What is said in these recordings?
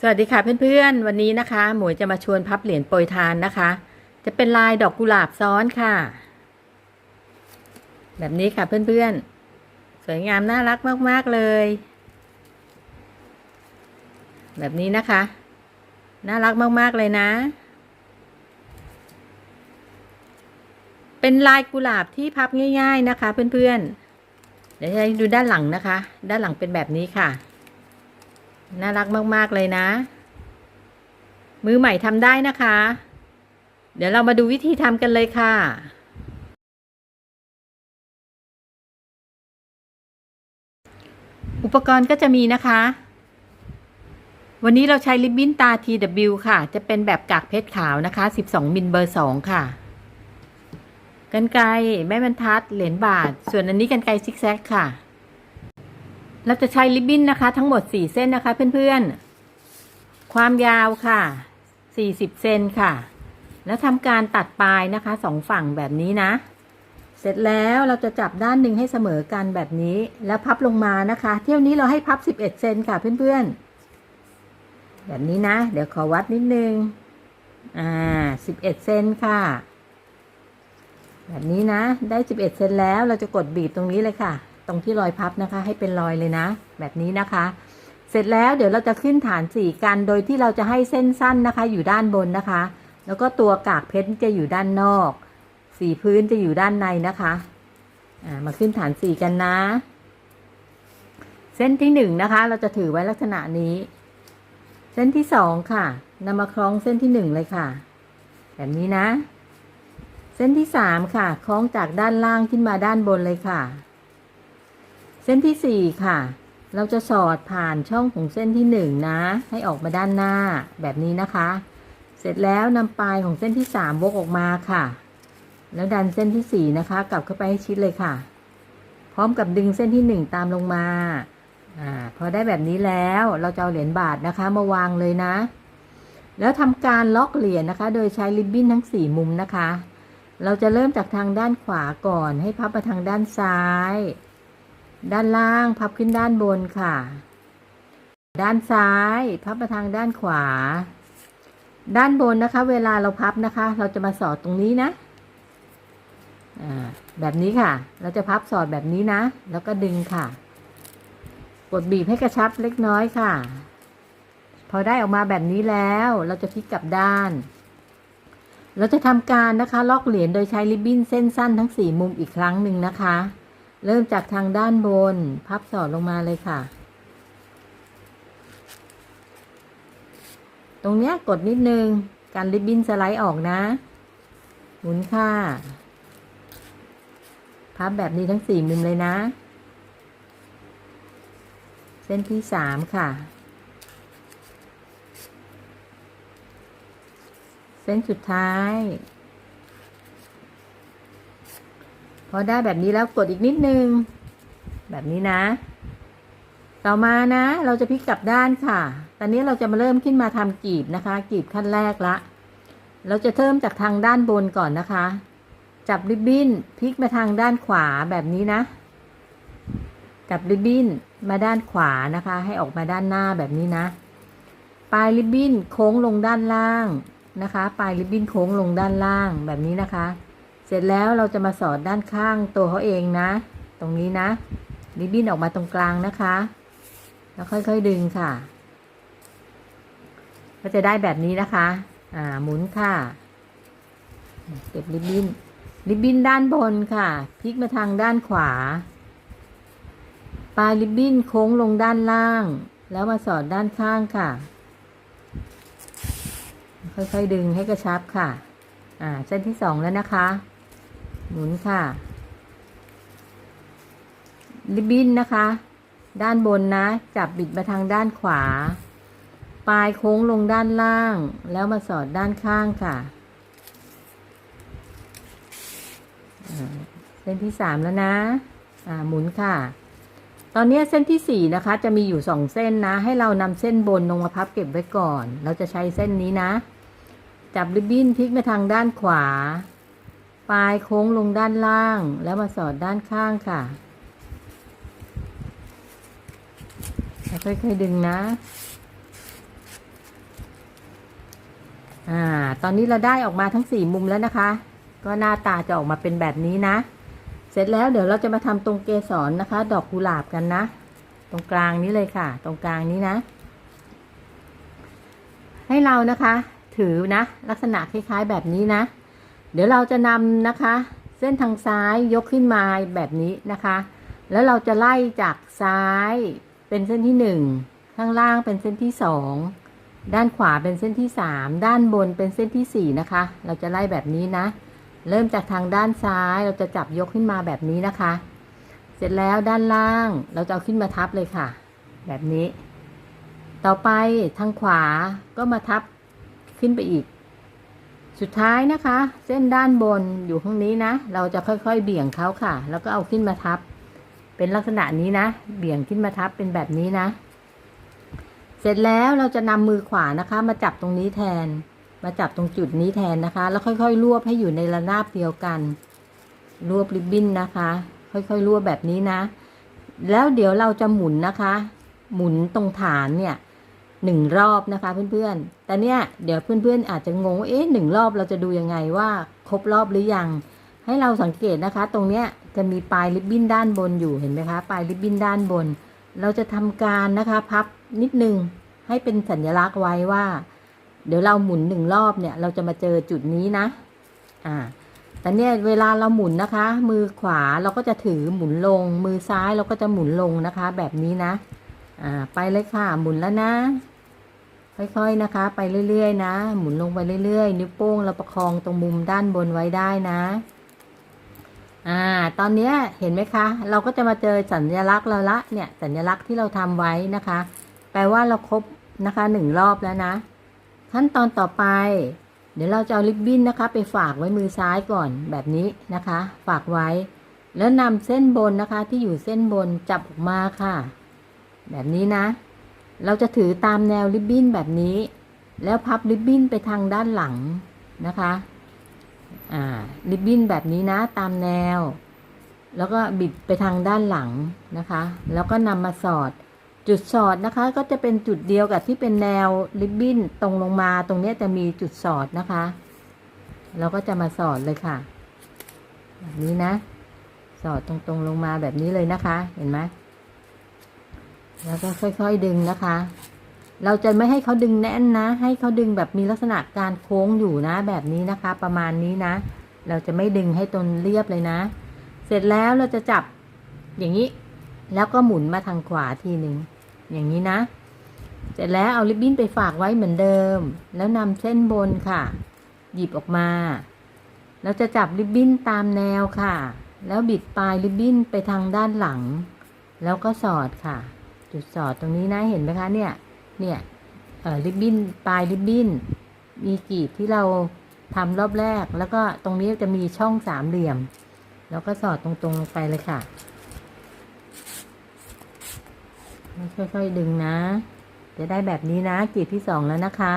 สวัสดีค่ะเพื่อนๆ วันนี้นะคะ หมวยจะมาชวนพับเหรียญโปรยทานนะคะ จะเป็นลายดอกกุหลาบซ้อนค่ะ แบบนี้ค่ะเพื่อนๆ สวยงามน่ารักมากๆเลย แบบนี้นะคะ น่ารักมากๆเลยนะ เป็นลายกุหลาบที่พับง่าย ๆนะคะ เพื่อนๆ เดี๋ยวให้ดูด้านหลังนะคะ ด้านหลังเป็นแบบนี้ค่ะ น่ารักมาก ๆ เลยนะ มือใหม่ทำได้นะคะ เดี๋ยวเรามาดูวิธีทำกันเลยค่ะอุปกรณ์ก็จะมีนะคะ วันนี้เราใช้ริบบิ้นตา TW ค่ะ จะเป็นแบบกากเพชรขาวนะคะ 12 มิลเบอร์ 2 ค่ะ กันไกรแม่บรรทัด เหรียญบาท ส่วนอันนี้กันไกรซิกแซกค่ะ เราจะใช้ริบบิ้นนะคะ ทั้งหมด4เส้นนะคะ เพื่อนๆ ความยาวค่ะ40เซนค่ะ แล้วทำการตัดปลายนะคะสองฝั่งแบบนี้นะ เสร็จแล้วเราจะจับด้านหนึ่งให้เสมอกันแบบนี้ แล้วพับลงมานะคะ เที่ยวนี้เราให้พับ11เอ็ดเซนค่ะเพื่อนๆ แบบนี้นะ เดี๋ยวขอวัดนิดนึง อ่า11เอ็ดเซนค่ะ แบบนี้นะ ได้11เซนแล้ว เราจะกดบีบตรงนี้เลยค่ะ ตรงที่รอยพับนะคะ ให้เป็นรอยเลยนะ แบบนี้นะคะ เสร็จแล้วเดี๋ยวเราจะขึ้นฐานสี่กันโดยที่เราจะให้เส้นสั้นนะคะ อยู่ด้านบนนะคะ แล้วก็ตัวกากเพชรจะอยู่ด้านนอก สีพื้นจะอยู่ด้านในนะคะอ่ามาขึ้นฐานสี่กันนะ เส้นที่หนึ่งนะคะ เราจะถือไว้ลักษณะนี้ เส้นที่สองค่ะนำมาคล้องเส้นที่หนึ่งเลยค่ะ แบบนี้นะเส้นที่สามค่ะ คล้องจากด้านล่างขึ้นมาด้านบนเลยค่ะ ส้นที่สี่ค่ะ เราจะสอดผ่านช่องของเส้นที่หนึ่งนะ ให้ออกมาด้านหน้าแบบนี้นะคะ เสร็จแล้วนำปลายของเส้นที่สามวกออกมาค่ะ แล้วดันเส้นที่สี่นะคะ กลับเข้าไปให้ชิดเลยค่ะ พร้อมกับดึงเส้นที่หนึ่งตามลงมาอ่าพอได้แบบนี้แล้วเราจะเอาเหรียญบาทนะคะมาวางเลยนะ แล้วทำการล็อกเหรียญนะคะ โดยใช้ริบบิ้นทั้งสี่มุมนะคะ เราจะเริ่มจากทางด้านขวาก่อน ให้พับมาทางด้านซ้าย ด้านล่างพับขึ้นด้านบนค่ะ ด้านซ้าย พับมาทางด้านขวา ด้านบนนะคะ เวลาเราพับนะคะ เราจะมาสอดตรงนี้นะอ่าแบบนี้ค่ะ เราจะพับสอดแบบนี้นะ แล้วก็ดึงค่ะ กดบีบให้กระชับเล็กน้อยค่ะ พอได้ออกมาแบบนี้แล้ว เราจะพลิกกลับด้าน เราจะทำการนะคะ ล็อกเหรียญโดยใช้ริบบิ้นเส้นสั้นทั้งสี่มุมอีกครั้งหนึ่งนะคะ เริ่มจากทางด้านบน พับสอดลงมาเลยค่ะ ตรงเนี้ยกดนิดนึง การริบบิ้นสไลด์ออกนะ หมุนค่ะ พับแบบนี้ทั้งสี่มุมเลยนะ เส้นที่สามค่ะ เส้นสุดท้าย พอได้แบบนี้แล้วกดอีกนิดนึง แบบนี้นะ ต่อมานะ เราจะพลิกกลับด้านค่ะ ตอนนี้เราจะมาเริ่มขึ้นมาทำกีบนะคะ กีบขั้นแรกละ เราจะเริ่มจากทางด้านบนก่อนนะคะ จับริบบิ้นพลิกมาทางด้านขวาแบบนี้นะ จับริบบิ้นมาด้านขวานะคะ ให้ออกมาด้านหน้าแบบนี้นะ ปลายริบบิ้นโค้งลงด้านล่างนะคะ ปลายริบบิ้นโค้งลงด้านล่างแบบนี้นะคะ เสร็จแล้วเราจะมาสอดด้านข้างตัวเขาเองนะ ตรงนี้นะริบบิ้นออกมาตรงกลางนะคะ แล้วค่อยๆดึงค่ะ ก็จะได้แบบนี้นะคะ อ่าหมุนค่ะ เก็บริบบิ้นริบบิ้นด้านบนค่ะพลิกมาทางด้านขวา ปลายริบบิ้นโค้งลงด้านล่าง แล้วมาสอดด้านข้างค่ะ ค่อยๆดึงให้กระชับค่ะ อ่าเส้นที่สองแล้วนะคะ หมุนค่ะ ริบบิ้นนะคะ ด้านบนนะ จับบิดมาทางด้านขวา ปลายโค้งลงด้านล่าง แล้วมาสอดด้านข้างค่ะ เส้นที่สามแล้วนะอ่าหมุนค่ะ ตอนนี้เส้นที่สี่นะคะ จะมีอยู่สองเส้นนะ ให้เรานำเส้นบนลงมาพับเก็บไว้ก่อน เราจะใช้เส้นนี้นะ จับริบบิ้นพลิกมาทางด้านขวา ปลายโค้งลงด้านล่าง แล้วมาสอดด้านข้างค่ะค่อยๆดึงนะ อ่า ตอนนี้เราได้ออกมาทั้งสี่มุมแล้วนะคะ ก็หน้าตาจะออกมาเป็นแบบนี้นะ เสร็จแล้วเดี๋ยวเราจะมาทำตรงเกสรนะคะ ดอกกุหลาบกันนะ ตรงกลางนี้เลยค่ะ ตรงกลางนี้นะ ให้เรานะคะ ถือนะ ลักษณะคล้ายๆแบบนี้นะ เดี๋ยวเราจะนำนะคะ เส้นทางซ้ายยกขึ้นมาแบบนี้นะคะ แล้วเราจะไล่จากซ้ายเป็นเส้นที่หนึ่งข้างล่างเป็นเส้นที่สองด้านขวาเป็นเส้นที่สามด้านบนเป็นเส้นที่สี่นะคะ เราจะไล่แบบนี้นะ เริ่มจากทางด้านซ้ายเราจะจับยกขึ้นมาแบบนี้นะคะ เสร็จแล้วด้านล่างเราจะเอาขึ้นมาทับเลยค่ะ แบบนี้ ต่อไปทางขวาก็มาทับขึ้นไปอีก สุดท้ายนะคะ เส้นด้านบนอยู่ข้างนี้นะ เราจะค่อยๆเบี่ยงเขาค่ะ แล้วก็เอาขึ้นมาทับ เป็นลักษณะนี้นะ เบี่ยงขึ้นมาทับเป็นแบบนี้นะ เสร็จแล้วเราจะนำมือขวานะคะ มาจับตรงนี้แทน มาจับตรงจุดนี้แทนนะคะ แล้วค่อยๆรวบให้อยู่ในระนาบเดียวกัน รวบริบบิ้นนะคะ ค่อยๆรวบแบบนี้นะ แล้วเดี๋ยวเราจะหมุนนะคะ หมุนตรงฐานเนี่ย หนึ่งรอบนะคะเพื่อนๆ แต่เนี่ยเดี๋ยวเพื่อนๆอาจจะงงว่าเอ๊ะหนึ่งรอบเราจะดูยังไงว่าครบรอบหรือยัง ให้เราสังเกตนะคะ ตรงเนี้ยจะมีปลายริบบิ้นด้านบนอยู่เห็นไหมคะปลายริบบิ้นด้านบน เราจะทำการนะคะพับนิดนึงให้เป็นสัญลักษณ์ไว้ว่า เดี๋ยวเราหมุนหนึ่งรอบเนี่ยเราจะมาเจอจุดนี้นะอ่าแต่เนี่ยเวลาเราหมุนนะคะ มือขวาเราก็จะถือหมุนลง มือซ้ายเราก็จะหมุนลงนะคะ แบบนี้นะอ่าไปเลยค่ะหมุนแล้วนะ ค่อยๆนะคะ ไปเรื่อยๆ นะ หมุนลงไปเรื่อยๆ นิ้วโป้งเราประคองตรงมุมด้านบนไว้ได้นะอ่าตอนเนี้ยเห็นไหมคะ เราก็จะมาเจอสัญลักษณ์เราละเนี่ยสัญลักษณ์ที่เราทำไว้นะคะ แปลว่าเราครบนะคะหนึ่งรอบแล้วนะ ขั้นตอนต่อไป เดี๋ยวเราจะเอาลิปบิ้นนะคะ ไปฝากไว้มือซ้ายก่อนแบบนี้นะคะ ฝากไว้ แล้วนำเส้นบนนะคะที่อยู่เส้นบนจับออกมาค่ะ แบบนี้นะ เราจะถือตามแนวริบบิ้นแบบนี้ แล้วพับริบบิ้นไปทางด้านหลังนะคะอ่าริบบิ้นแบบนี้นะตามแนว แล้วก็บิดไปทางด้านหลังนะคะ แล้วก็นำมาสอดจุดสอดนะคะก็จะเป็นจุดเดียวกับที่เป็นแนวริบบิ้นตรงลงมาตรงนี้จะมีจุดสอดนะคะเราก็จะมาสอดเลยค่ะ แบบนี้นะ สอดตรงๆลงมาแบบนี้เลยนะคะ เห็นไหม แล้วก็ค่อยๆดึงนะคะ เราจะไม่ให้เขาดึงแน่นนะ ให้เขาดึงแบบมีลักษณะการโค้งอยู่นะ แบบนี้นะคะ ประมาณนี้นะ เราจะไม่ดึงให้ตนเรียบเลยนะ เสร็จแล้วเราจะจับอย่างนี้ แล้วก็หมุนมาทางขวาทีหนึ่งอย่างนี้นะ เสร็จแล้วเอาริบบิ้นไปฝากไว้เหมือนเดิม แล้วนำเส้นบนค่ะ หยิบออกมา เราจะจับริบบิ้นตามแนวค่ะ แล้วบิดปลายริบบิ้นไปทางด้านหลัง แล้วก็สอดค่ะ จุดสอดตรงนี้นะเห็นไหมคะเนี่ย เนี่ยริบบิ้นปลายริบบิ้น มีกีบที่เราทำรอบแรก แล้วก็ตรงนี้จะมีช่องสามเหลี่ยม แล้วก็สอดตรงๆลงไปเลยค่ะค่อยๆดึงนะ จะได้แบบนี้นะกีบที่สองแล้วนะคะ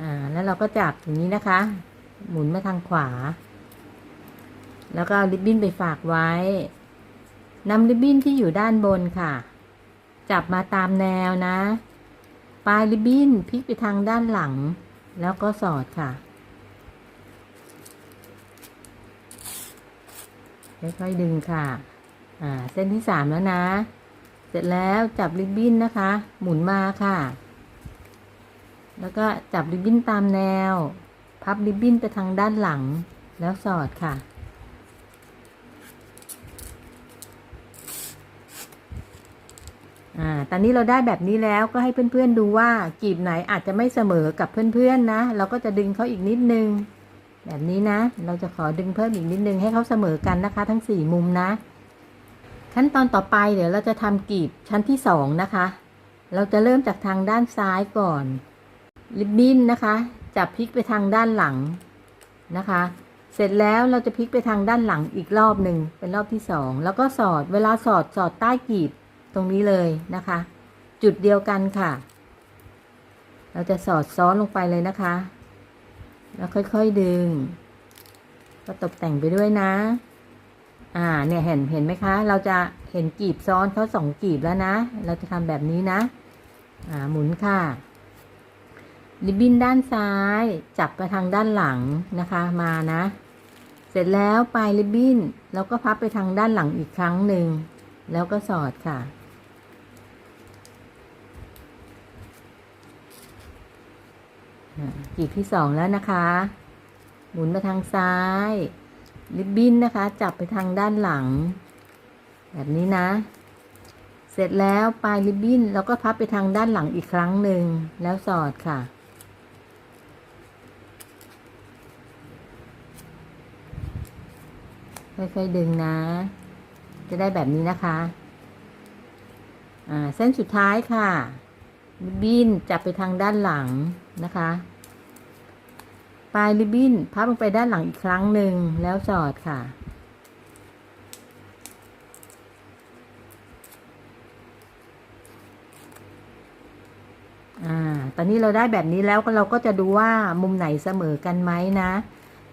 อ่า แล้วเราก็จับอย่างนี้นะคะ หมุนมาทางขวา แล้วก็เอาริบบิ้นไปฝากไว้นำริบบิ้นที่อยู่ด้านบนค่ะ จับมาตามแนวนะ ปลายริบบิ้นพลิกไปทางด้านหลัง แล้วก็สอดค่ะ ค่อยๆดึงค่ะ อ่า เส้นที่สามแล้วนะ เสร็จแล้วจับริบบิ้นนะคะ หมุนมาค่ะ แล้วก็จับริบบิ้นตามแนว พับริบบิ้นไปทางด้านหลัง แล้วสอดค่ะ อ่า ตอนนี้เราได้แบบนี้แล้วก็ให้เพื่อนๆดูว่ากีบไหนอาจจะไม่เสมอกับเพื่อนๆนะ เราก็จะดึงเขาอีกนิดนึง แบบนี้นะ เราจะขอดึงเพิ่มอีกนิดนึงให้เขาเสมอกันนะคะ ทั้งสี่มุมนะ ขั้นตอนต่อไปเดี๋ยวเราจะทำกีบชั้นที่สองนะคะ เราจะเริ่มจากทางด้านซ้ายก่อน ริบบิ้นนะคะ จับพลิกไปทางด้านหลังนะคะ เสร็จแล้วเราจะพลิกไปทางด้านหลังอีกรอบหนึ่งเป็นรอบที่สองแล้วก็สอดเวลาสอดสอดใต้กีบ ตรงนี้เลยนะคะ จุดเดียวกันค่ะ เราจะสอดซ้อนลงไปเลยนะคะ แล้วค่อยๆดึง ก็ตกแต่งไปด้วยนะ อ่าเนี่ยเห็นเห็นไหมคะ เราจะเห็นกีบซ้อนเขาสองกีบแล้วนะ เราจะทำแบบนี้นะ อ่าหมุนค่ะริบบิ้นด้านซ้ายจับไปทางด้านหลังนะคะมานะ เสร็จแล้วปลายริบบิ้นเราก็พับไปทางด้านหลังอีกครั้งหนึ่งแล้วก็สอดค่ะ อ่ากีบที่สองแล้วนะคะ หมุนมาทางซ้าย ริบบิ้นนะคะ จับไปทางด้านหลัง แบบนี้นะ เสร็จแล้วปลายริบบิ้นเราก็พับไปทางด้านหลังอีกครั้งหนึ่งแล้วสอดค่ะ ค่อยๆดึงนะ จะได้แบบนี้นะคะ อ่า เส้นสุดท้ายค่ะริบบิ้นจับไปทางด้านหลัง นะคะปลายริบบิ้นพับลงไปด้านหลังอีกครั้งหนึ่งแล้วสอดค่ะ อ่า ตอนนี้เราได้แบบนี้แล้วก็เราก็จะดูว่ามุมไหนเสมอกันไหมนะ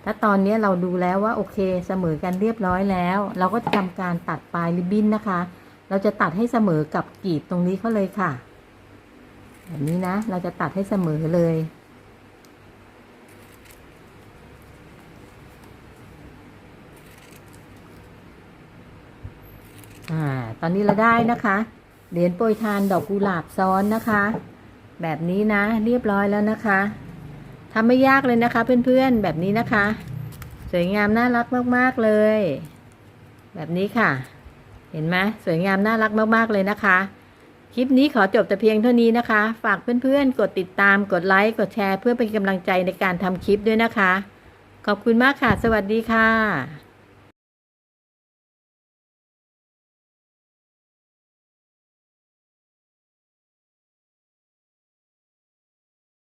ถ้าตอนนี้เราดูแล้วว่าโอเคเสมอกันเรียบร้อยแล้ว เราก็จะทำการตัดปลายริบบิ้นนะคะ เราจะตัดให้เสมอกับกีบตรงนี้เขาเลยค่ะ แบบนี้นะ เราจะตัดให้เสมอเลย อ่า ตอนนี้เราได้นะคะ เหรียญโปรยทานดอกกุหลาบซ้อนนะคะ แบบนี้นะ เรียบร้อยแล้วนะคะทำไม่ยากเลยนะคะ เพื่อนๆ แบบนี้นะคะ สวยงามน่ารักมากๆเลย แบบนี้ค่ะ เห็นไหมสวยงามน่ารักมากๆเลยนะคะ คลิปนี้ขอจบแต่เพียงเท่านี้นะคะ ฝากเพื่อนๆ กดติดตาม กดไลค์ กดแชร์ เพื่อเป็นกำลังใจในการทำคลิปด้วยนะคะ ขอบคุณมากค่ะ สวัสดีค่ะ